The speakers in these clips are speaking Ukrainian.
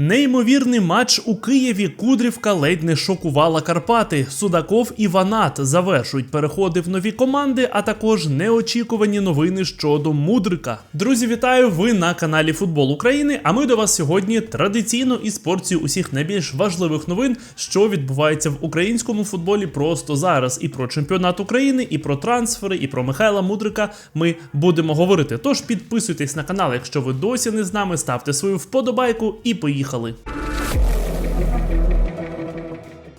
Неймовірний матч у Києві Кудрівка ледь не шокувала Карпати. Судаков і Ванат завершують переходи в нові команди, а також неочікувані новини щодо Мудрика. Друзі, вітаю! Ви на каналі Футбол України. А ми до вас сьогодні традиційно із порцією усіх найбільш важливих новин, що відбувається в українському футболі просто зараз. І про чемпіонат України, і про трансфери, і про Михайла Мудрика ми будемо говорити. Тож підписуйтесь на канал, якщо ви досі не з нами, ставте свою вподобайку і поїхали. А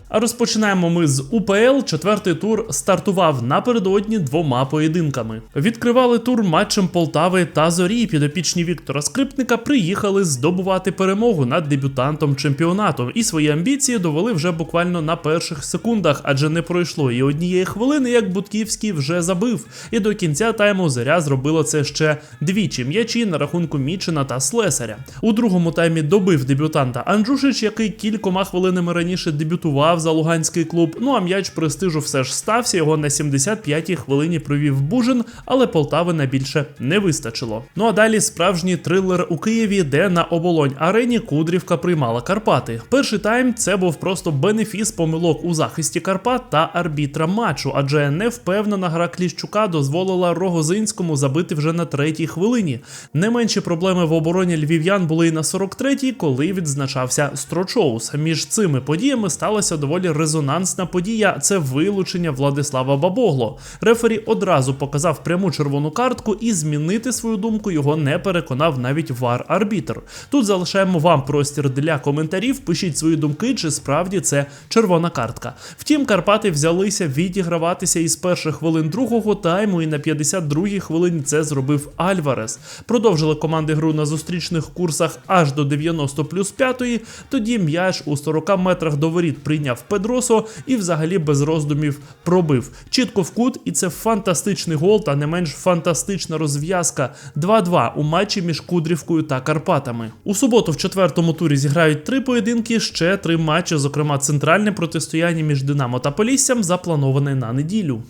розпочинаємо ми з УПЛ. Четвертий тур стартував напередодні двома поєдинками. Відкривали тур матчем Полтави та Зорі. Підопічні Віктора Скрипника приїхали здобувати перемогу над дебютантом чемпіонату. І свої амбіції довели вже буквально на перших секундах, адже не пройшло і однієї хвилини, як Будківський вже забив. І до кінця тайму Зоря зробила це ще двічі м'ячі на рахунку Мічина та Слесаря. У другому таймі добив дебютанта Анджушич, який кількома хвилинами раніше дебютував за луганський клуб. Ну а м'яч престижу все ж стався. Його на 75-й хвилині провів Бужин, але Полтави на більше не вистачило. Ну а далі справжній трилер у Києві, де на оболонь арені Кудрівка приймала Карпати. Перший тайм це був просто бенефіс помилок у захисті Карпат та арбітра матчу, адже невпевнена гра Кліщука дозволила Рогозинському забити вже на третій хвилині. Не менші проблеми в обороні львів'ян були і на 43-й, коли відзначався Строчоус. Між цими подіями сталося доволі резонансна подія. Це вилучення Владислава Бабогло. Рефері одразу показав пряму червону картку, і змінити свою думку його не переконав навіть вар-арбітр. Тут залишаємо вам простір для коментарів. Пишіть свої думки, чи справді це червона картка. Втім, Карпати взялися відіграватися із перших хвилин другого тайму, і на 52-й хвилині це зробив Альварес. Продовжили команди гру на зустрічних курсах аж до 90 плюс 5. Тоді м'яч у 40 метрах до воріт прийняв Педросо і взагалі без роздумів пробив. Чітко в кут, і це фантастичний гол, та не менш фантастична розв'язка 2-2 у матчі між Кудрівкою та Карпатами. У суботу в четвертому турі зіграють три поєдинки, ще три матчі, зокрема центральне протистояння між Динамо та Поліссям, заплановане на неділю.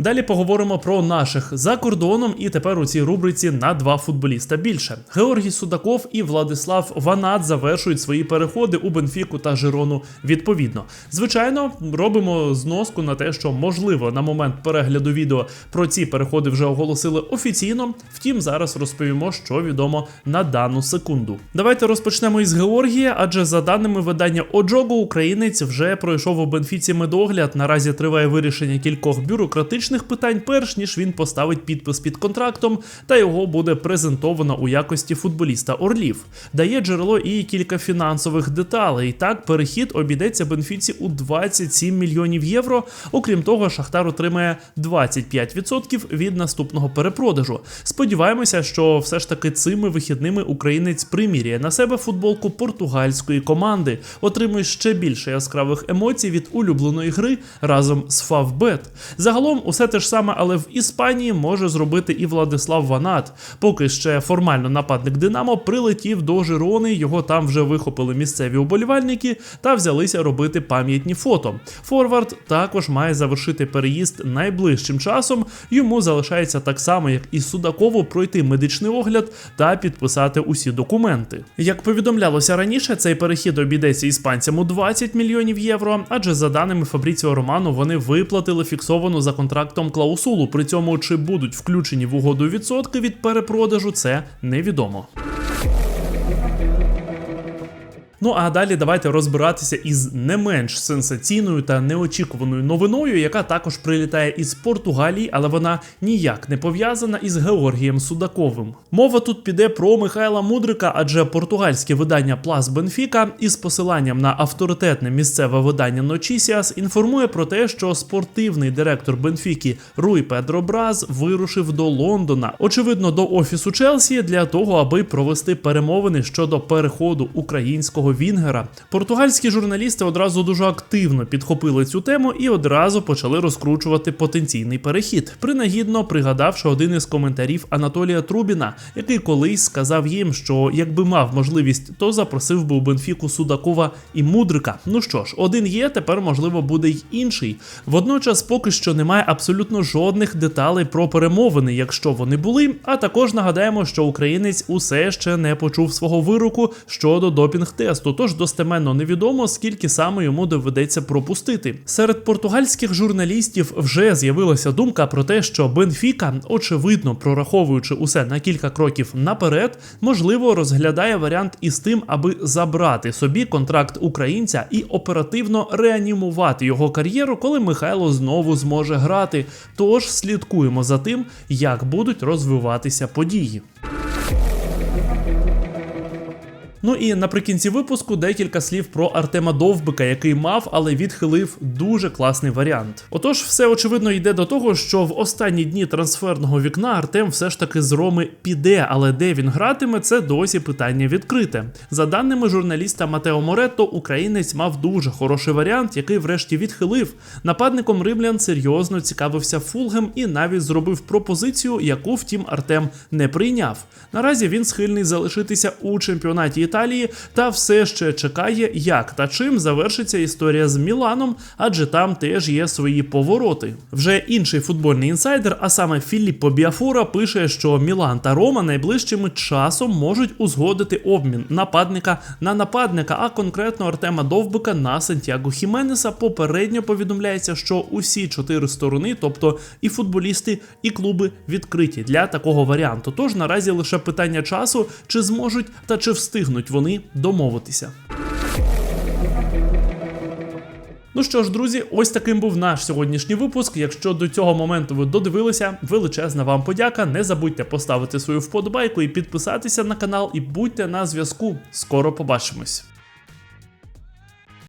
Далі поговоримо про наших за кордоном, і тепер у цій рубриці на два футболіста більше. Георгій Судаков і Владислав Ванат завершують свої переходи у Бенфіку та Жирону відповідно. Звичайно, робимо зноску на те, що можливо на момент перегляду відео про ці переходи вже оголосили офіційно. Втім, зараз розповімо, що відомо на дану секунду. Давайте розпочнемо із Георгія, адже за даними видання Оджого, українець вже пройшов у Бенфіці медогляд. Наразі триває вирішення кількох бюрократичних питань, перш ніж він поставить підпис під контрактом, та його буде презентовано у якості футболіста Орлів. Дає джерело і кілька фінансових деталей. Так, перехід обійдеться Бенфіці у 27 мільйонів євро. Окрім того, Шахтар отримає 25% від наступного перепродажу. Сподіваємося, що все ж таки цими вихідними українець приміряє на себе футболку португальської команди, отримує ще більше яскравих емоцій від улюбленої гри разом з Фавбет. Загалом усе те ж саме, але в Іспанії може зробити і Владислав Ванат. Поки ще формально нападник Динамо прилетів до Жирони, його там вже вихопили місцеві уболівальники та взялися робити пам'ятні фото. Форвард також має завершити переїзд найближчим часом. Йому залишається так само, як і Судакову, пройти медичний огляд та підписати усі документи. Як повідомлялося раніше, цей перехід обійдеться іспанцям у 20 мільйонів євро, адже за даними Фабріціо Романо, вони виплатили фіксовану за контрактом клаусулу. При цьому чи будуть включені в угоду відсотки від перепродажу, це невідомо. Ну а далі давайте розбиратися із не менш сенсаційною та неочікуваною новиною, яка також прилітає із Португалії, але вона ніяк не пов'язана із Георгієм Судаковим. Мова тут піде про Михайла Мудрика, адже португальське видання Плас Бенфіка із посиланням на авторитетне місцеве видання Ночісіас інформує про те, що спортивний директор Бенфіки Руй Педро Браз вирушив до Лондона, очевидно, до офісу Челсі для того, аби провести перемовини щодо переходу українського німецького Вінгера. Португальські журналісти одразу дуже активно підхопили цю тему і одразу почали розкручувати потенційний перехід, принагідно пригадавши один із коментарів Анатолія Трубіна, який колись сказав їм, що якби мав можливість, то запросив би у Бенфіку Судакова і Мудрика. Ну що ж, один є, тепер можливо буде й інший. Водночас, поки що немає абсолютно жодних деталей про перемовини, якщо вони були. А також нагадаємо, що українець усе ще не почув свого вироку щодо допінг-тесту, тож достеменно невідомо, скільки саме йому доведеться пропустити. Серед португальських журналістів вже з'явилася думка про те, що Бенфіка, очевидно прораховуючи усе на кілька кроків наперед, можливо розглядає варіант із тим, аби забрати собі контракт українця і оперативно реанімувати його кар'єру, коли Михайло знову зможе грати. Тож слідкуємо за тим, як будуть розвиватися події. Ну і наприкінці випуску декілька слів про Артема Довбика, який мав, але відхилив дуже класний варіант. Отож, все очевидно йде до того, що в останні дні трансферного вікна Артем все ж таки з Роми піде, але де він гратиме, це досі питання відкрите. За даними журналіста Матео Моретто, українець мав дуже хороший варіант, який врешті відхилив. Нападником римлян серйозно цікавився Фулгем і навіть зробив пропозицію, яку втім Артем не прийняв. Наразі він схильний залишитися у чемпіонаті Італії та все ще чекає, як та чим завершиться історія з Міланом, адже там теж є свої повороти. Вже інший футбольний інсайдер, а саме Філіппо Біафора, пише, що Мілан та Рома найближчим часом можуть узгодити обмін нападника на нападника, а конкретно Артема Довбика на Сантьяго Хіменеса. Попередньо повідомляється, що усі чотири сторони, тобто і футболісти, і клуби відкриті для такого варіанту. Тож наразі лише питання часу, чи зможуть та чи встигнуть вони домовитися. Ну що ж, друзі, ось таким був наш сьогоднішній випуск. Якщо до цього моменту ви додивилися, величезна вам подяка. Не забудьте поставити свою вподобайку і підписатися на канал, і будьте на зв'язку. Скоро побачимось.